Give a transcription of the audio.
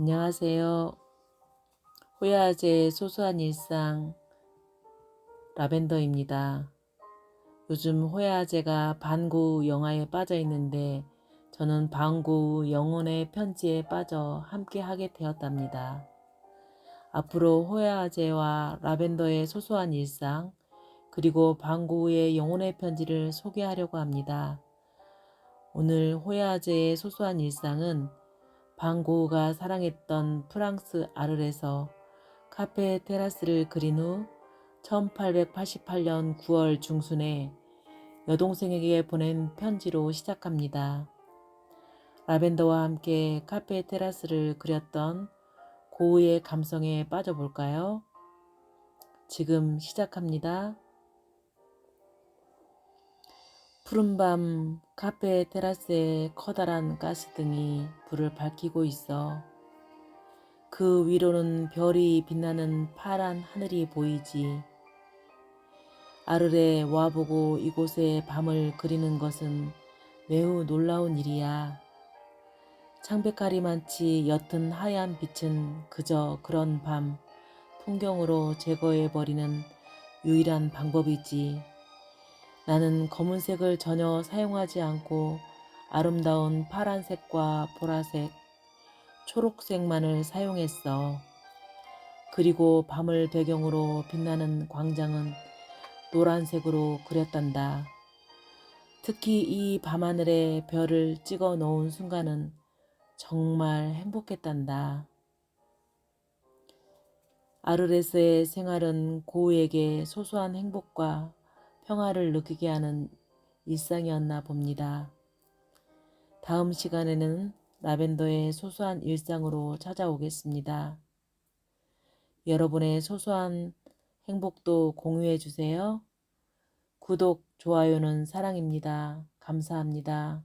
안녕하세요. 호야제의 소소한 일상 라벤더입니다. 요즘 호야제가 반구 영화에 빠져 있는데 저는 반구 영혼의 편지에 빠져 함께 하게 되었답니다. 앞으로 호야제와 라벤더의 소소한 일상 그리고 방구의 영혼의 편지를 소개하려고 합니다. 오늘 호야제의 소소한 일상은 방고우가 사랑했던 프랑스 아르에서 카페 테라스를 그린 후 1888년 9월 중순에 여동생에게 보낸 편지로 시작합니다. 라벤더와 함께 카페 테라스를 그렸던 고우의 감성에 빠져볼까요? 지금 시작합니다. 푸른밤 카페 테라스에 커다란 가스등이 불을 밝히고 있어. 그 위로는 별이 빛나는 파란 하늘이 보이지. 아르레 와보고 이곳에 밤을 그리는 것은 매우 놀라운 일이야. 창백하리만치 옅은 하얀 빛은 그저 그런 밤 풍경으로 제거해버리는 유일한 방법이지. 나는 검은색을 전혀 사용하지 않고 아름다운 파란색과 보라색, 초록색만을 사용했어. 그리고 밤을 배경으로 빛나는 광장은 노란색으로 그렸단다. 특히 이 밤하늘에 별을 찍어 놓은 순간은 정말 행복했단다. 아르레스의 생활은 고우에게 소소한 행복과 평화를 느끼게 하는 일상이었나 봅니다. 다음 시간에는 라벤더의 소소한 일상으로 찾아오겠습니다. 여러분의 소소한 행복도 공유해 주세요. 구독, 좋아요는 사랑입니다. 감사합니다.